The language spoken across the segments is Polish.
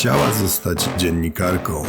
Chciała zostać dziennikarką.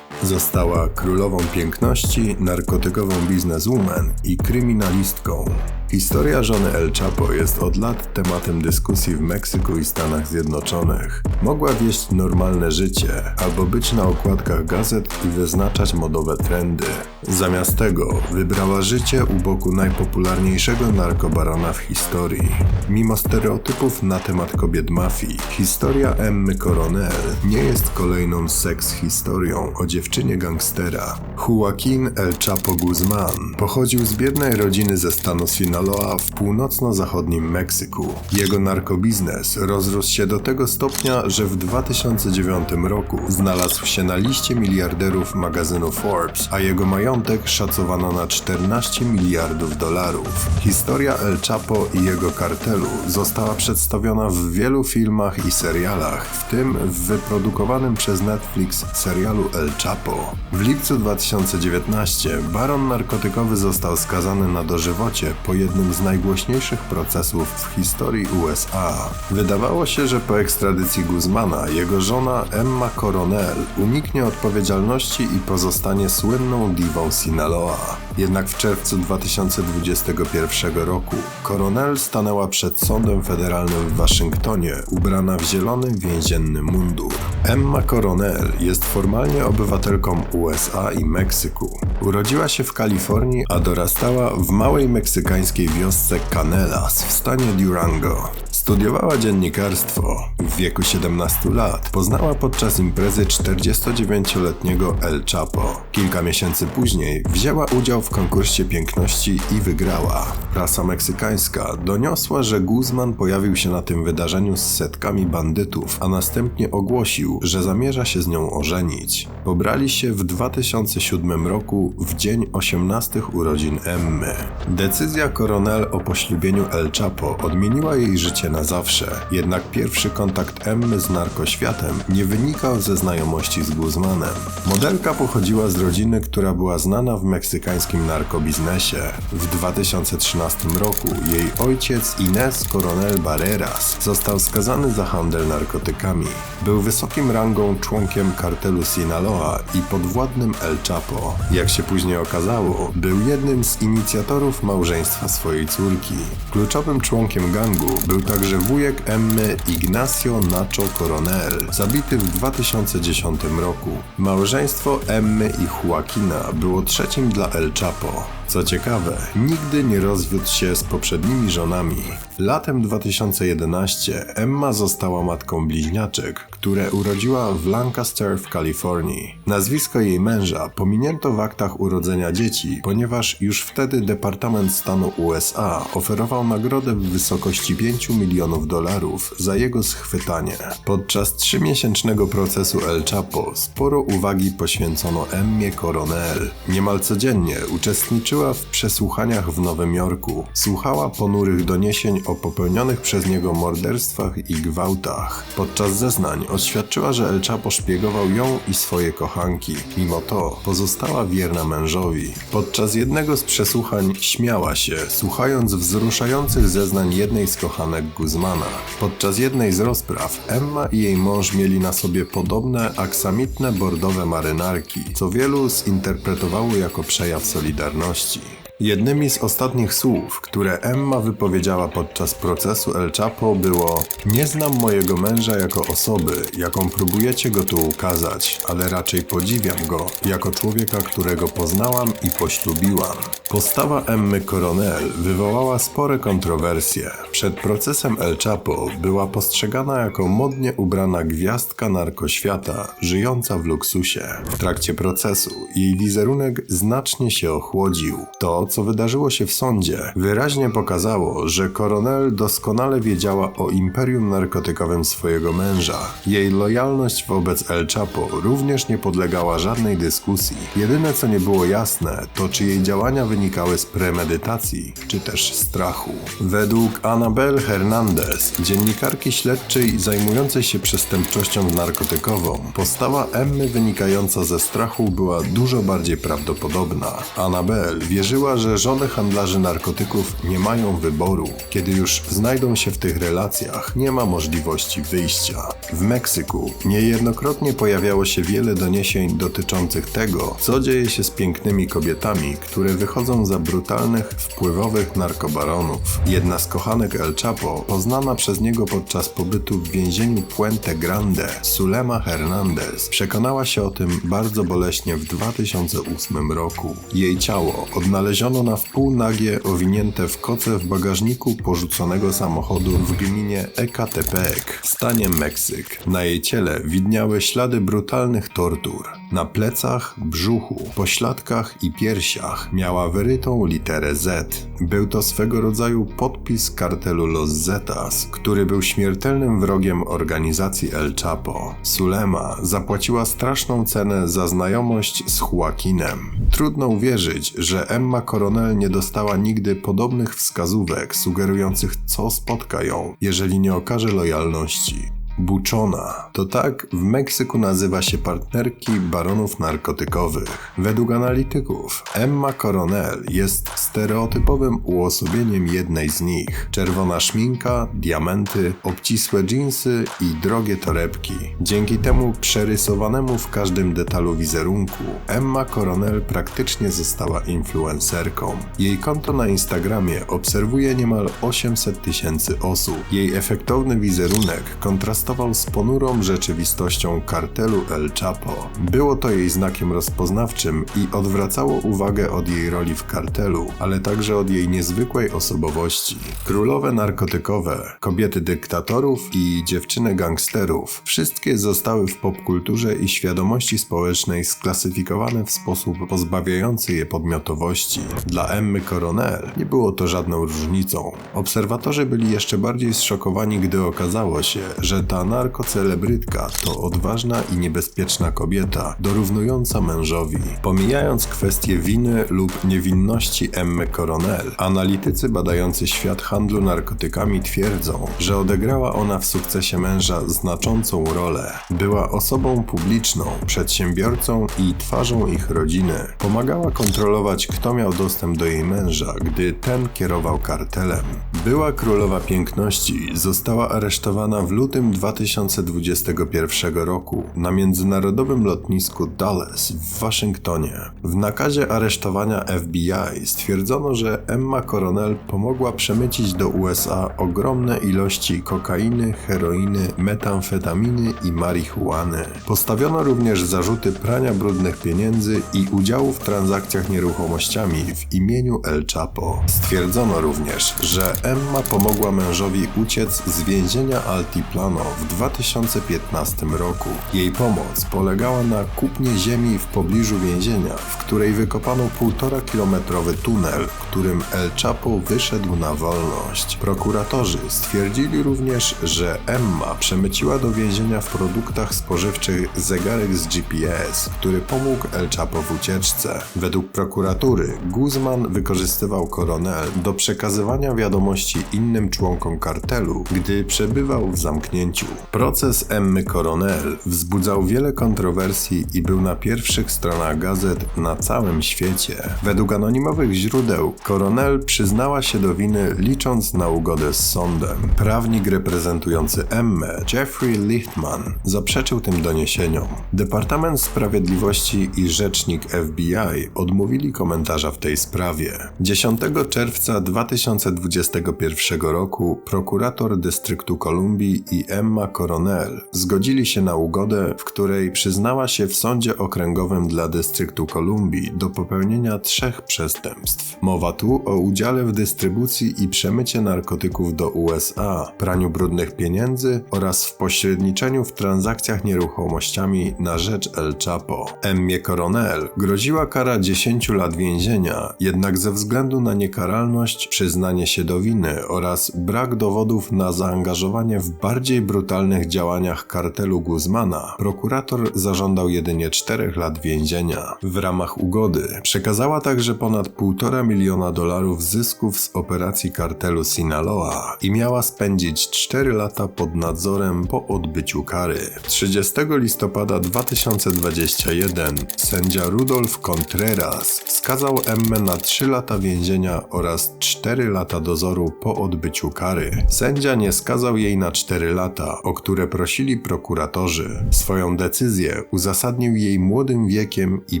Została królową piękności, narkotykową bizneswoman i kryminalistką. Historia żony El Chapo jest od lat tematem dyskusji w Meksyku i Stanach Zjednoczonych. Mogła wieść normalne życie, albo być na okładkach gazet i wyznaczać modowe trendy. Zamiast tego wybrała życie u boku najpopularniejszego narkobarona w historii. Mimo stereotypów na temat kobiet mafii, historia Emmy Coronel nie jest kolejną seks historią o dziewczynie gangstera. Joaquin El Chapo Guzman pochodził z biednej rodziny ze stanu Sinaloa w północno-zachodnim Meksyku. Jego narkobiznes rozrósł się do tego stopnia, że w 2009 roku znalazł się na liście miliarderów magazynu Forbes, a jego majątek szacowano na 14 miliardów dolarów. Historia El Chapo i jego kartelu została przedstawiona w wielu filmach i serialach, w tym w wyprodukowanym przez Netflix serialu El Chapo. W lipcu 2019 baron narkotykowy został skazany na dożywocie po jednym z najgłośniejszych procesów w historii USA. Wydawało się, że po ekstradycji Guzmana jego żona Emma Coronel uniknie odpowiedzialności i pozostanie słynną diwą Sinaloa. Jednak w czerwcu 2021 roku Coronel stanęła przed sądem federalnym w Waszyngtonie ubrana w zielony więzienny mundur. Emma Coronel jest formalnie obywatelką USA i Meksyku. Urodziła się w Kalifornii, a dorastała w małej meksykańskiej wiosce Canelas w stanie Durango. Studiowała dziennikarstwo. W wieku 17 lat poznała podczas imprezy 49-letniego El Chapo. Kilka miesięcy później wzięła udział w konkursie piękności i wygrała. Prasa meksykańska doniosła, że Guzman pojawił się na tym wydarzeniu z setkami bandytów, a następnie ogłosił, że zamierza się z nią ożenić. Pobrali się w 2007 roku w dzień 18 urodzin Emmy. Decyzja Coronel o poślubieniu El Chapo odmieniła jej życie na zawsze, jednak pierwszy kontakt Emmy z narkoświatem nie wynikał ze znajomości z Guzmanem. Modelka pochodziła z rodziny, która była znana w meksykańskim narkobiznesie. W 2013 roku jej ojciec Ines Coronel Barreras został skazany za handel narkotykami. Był wysokim rangą członkiem kartelu Sinaloa i podwładnym El Chapo. Jak się później okazało, był jednym z inicjatorów małżeństwa swojej córki. Kluczowym członkiem gangu był także wujek Emmy Ignacio Nacho Coronel, zabity w 2010 roku. Małżeństwo Emmy i Joaquina było trzecim dla El Chapo. Co ciekawe, nigdy nie rozwiódł się z poprzednimi żonami. Latem 2011 Emma została matką bliźniaczek, które urodziła w Lancaster w Kalifornii. Nazwisko jej męża pominięto w aktach urodzenia dzieci, ponieważ już wtedy Departament Stanu USA oferował nagrodę w wysokości 5 milionów dolarów za jego schwytanie. Podczas trzymiesięcznego procesu El Chapo sporo uwagi poświęcono Emmie Coronel. Niemal codziennie uczestniczyła w przesłuchaniach w Nowym Jorku. Słuchała ponurych doniesień o popełnionych przez niego morderstwach i gwałtach. Podczas zeznań oświadczyła, że El Chapo szpiegował ją i swoje kochanki. Mimo to pozostała wierna mężowi. Podczas jednego z przesłuchań śmiała się, słuchając wzruszających zeznań jednej z kochanek Guzmana. Podczas jednej z rozpraw Emma i jej mąż mieli na sobie podobne aksamitne bordowe marynarki, co wielu zinterpretowało jako przejaw solidarności. почти. Jednymi z ostatnich słów, które Emma wypowiedziała podczas procesu El Chapo było Nie znam mojego męża jako osoby, jaką próbujecie go tu ukazać, ale raczej podziwiam go jako człowieka, którego poznałam i poślubiłam. Postawa Emmy Coronel wywołała spore kontrowersje. Przed procesem El Chapo była postrzegana jako modnie ubrana gwiazdka narkoświata, żyjąca w luksusie. W trakcie procesu jej wizerunek znacznie się ochłodził. To, co wydarzyło się w sądzie, wyraźnie pokazało, że Coronel doskonale wiedziała o imperium narkotykowym swojego męża. Jej lojalność wobec El Chapo również nie podlegała żadnej dyskusji. Jedyne co nie było jasne, to czy jej działania wynikały z premedytacji, czy też strachu. Według Anabel Hernandez, dziennikarki śledczej zajmującej się przestępczością narkotykową, postawa Emmy wynikająca ze strachu była dużo bardziej prawdopodobna. Anabel wierzyła, że żony handlarzy narkotyków nie mają wyboru. Kiedy już znajdą się w tych relacjach, nie ma możliwości wyjścia. W Meksyku niejednokrotnie pojawiało się wiele doniesień dotyczących tego, co dzieje się z pięknymi kobietami, które wychodzą za brutalnych, wpływowych narkobaronów. Jedna z kochanek El Chapo, poznana przez niego podczas pobytu w więzieniu Puente Grande, Sulema Hernandez, przekonała się o tym bardzo boleśnie w 2008 roku. Jej ciało odnaleziono na wpół nagie, owinięte w koce w bagażniku porzuconego samochodu w gminie Ecatepec stanie Meksyk. Na jej ciele widniały ślady brutalnych tortur. Na plecach, brzuchu, pośladkach i piersiach miała wyrytą literę Z. Był to swego rodzaju podpis kartelu Los Zetas, który był śmiertelnym wrogiem organizacji El Chapo. Sulema zapłaciła straszną cenę za znajomość z Joaquinem. Trudno uwierzyć, że Emma Coronel nie dostała nigdy podobnych wskazówek sugerujących, co spotka ją, jeżeli nie okaże lojalności. Buczona. To tak w Meksyku nazywa się partnerki baronów narkotykowych. Według analityków Emma Coronel jest stereotypowym uosobieniem jednej z nich. Czerwona szminka, diamenty, obcisłe dżinsy i drogie torebki. Dzięki temu przerysowanemu w każdym detalu wizerunku Emma Coronel praktycznie została influencerką. Jej konto na Instagramie obserwuje niemal 800 tysięcy osób. Jej efektowny wizerunek kontrastuje kontrastował z ponurą rzeczywistością kartelu El Chapo. Było to jej znakiem rozpoznawczym i odwracało uwagę od jej roli w kartelu, ale także od jej niezwykłej osobowości. Królowe narkotykowe, kobiety dyktatorów i dziewczyny gangsterów wszystkie zostały w popkulturze i świadomości społecznej sklasyfikowane w sposób pozbawiający je podmiotowości. Dla Emmy Coronel nie było to żadną różnicą. Obserwatorzy byli jeszcze bardziej zszokowani, gdy okazało się, że ta ta narkocelebrytka to odważna i niebezpieczna kobieta, dorównująca mężowi. Pomijając kwestie winy lub niewinności Emmy Coronel, analitycy badający świat handlu narkotykami twierdzą, że odegrała ona w sukcesie męża znaczącą rolę. Była osobą publiczną, przedsiębiorcą i twarzą ich rodziny. Pomagała kontrolować, kto miał dostęp do jej męża, gdy ten kierował kartelem. Była królowa piękności została aresztowana w lutym 2021 roku na międzynarodowym lotnisku Dulles w Waszyngtonie. W nakazie aresztowania FBI stwierdzono, że Emma Coronel pomogła przemycić do USA ogromne ilości kokainy, heroiny, metamfetaminy i marihuany. Postawiono również zarzuty prania brudnych pieniędzy i udziału w transakcjach nieruchomościami w imieniu El Chapo. Stwierdzono również, że Emma pomogła mężowi uciec z więzienia Altiplano w 2015 roku. Jej pomoc polegała na kupnie ziemi w pobliżu więzienia, w której wykopano półtora kilometrowy tunel, którym El Chapo wyszedł na wolność. Prokuratorzy stwierdzili również, że Emma przemyciła do więzienia w produktach spożywczych zegarek z GPS, który pomógł El Chapo w ucieczce. Według prokuratury Guzman wykorzystywał koronel do przekazywania wiadomości innym członkom kartelu, gdy przebywał w zamknięciu. Proces Emmy Coronel wzbudzał wiele kontrowersji i był na pierwszych stronach gazet na całym świecie. Według anonimowych źródeł Coronel przyznała się do winy licząc na ugodę z sądem. Prawnik reprezentujący Emmę, Jeffrey Lichtman, zaprzeczył tym doniesieniom. Departament Sprawiedliwości i rzecznik FBI odmówili komentarza w tej sprawie. 10 czerwca 2021 roku prokurator dystryktu Kolumbii i Emma Coronel zgodzili się na ugodę, w której przyznała się w sądzie okręgowym dla dystryktu Kolumbii do popełnienia trzech przestępstw. Mowa tu o udziale w dystrybucji i przemycie narkotyków do USA, praniu brudnych pieniędzy oraz w pośredniczeniu w transakcjach nieruchomościami na rzecz El Chapo. Emmie Coronel groziła kara 10 lat więzienia, jednak ze względu na niekaralność, przyznanie się do winy oraz brak dowodów na zaangażowanie w bardziej brutalne brutalnych działaniach kartelu Guzmana, prokurator zażądał jedynie 4 lat więzienia. W ramach ugody przekazała także ponad 1,5 miliona dolarów zysków z operacji kartelu Sinaloa i miała spędzić 4 lata pod nadzorem po odbyciu kary. 30 listopada 2021 sędzia Rudolf Contreras skazał Emmę na 3 lata więzienia oraz 4 lata dozoru po odbyciu kary. Sędzia nie skazał jej na 4 lata, o które prosili prokuratorzy. Swoją decyzję uzasadnił jej młodym wiekiem i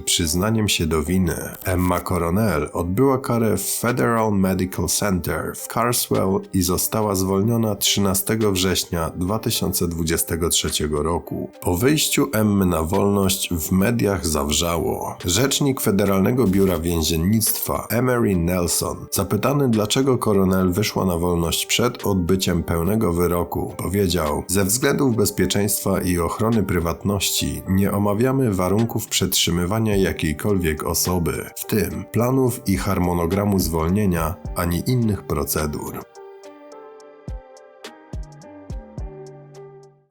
przyznaniem się do winy. Emma Coronel odbyła karę w Federal Medical Center w Carswell i została zwolniona 13 września 2023 roku. Po wyjściu Emmy na wolność w mediach zawrzało. Rzecznik Federalnego Biura Więziennictwa Emery Nelson, zapytany dlaczego Coronel wyszła na wolność przed odbyciem pełnego wyroku, powiedział: Ze względów bezpieczeństwa i ochrony prywatności nie omawiamy warunków przetrzymywania jakiejkolwiek osoby, w tym planów i harmonogramu zwolnienia, ani innych procedur.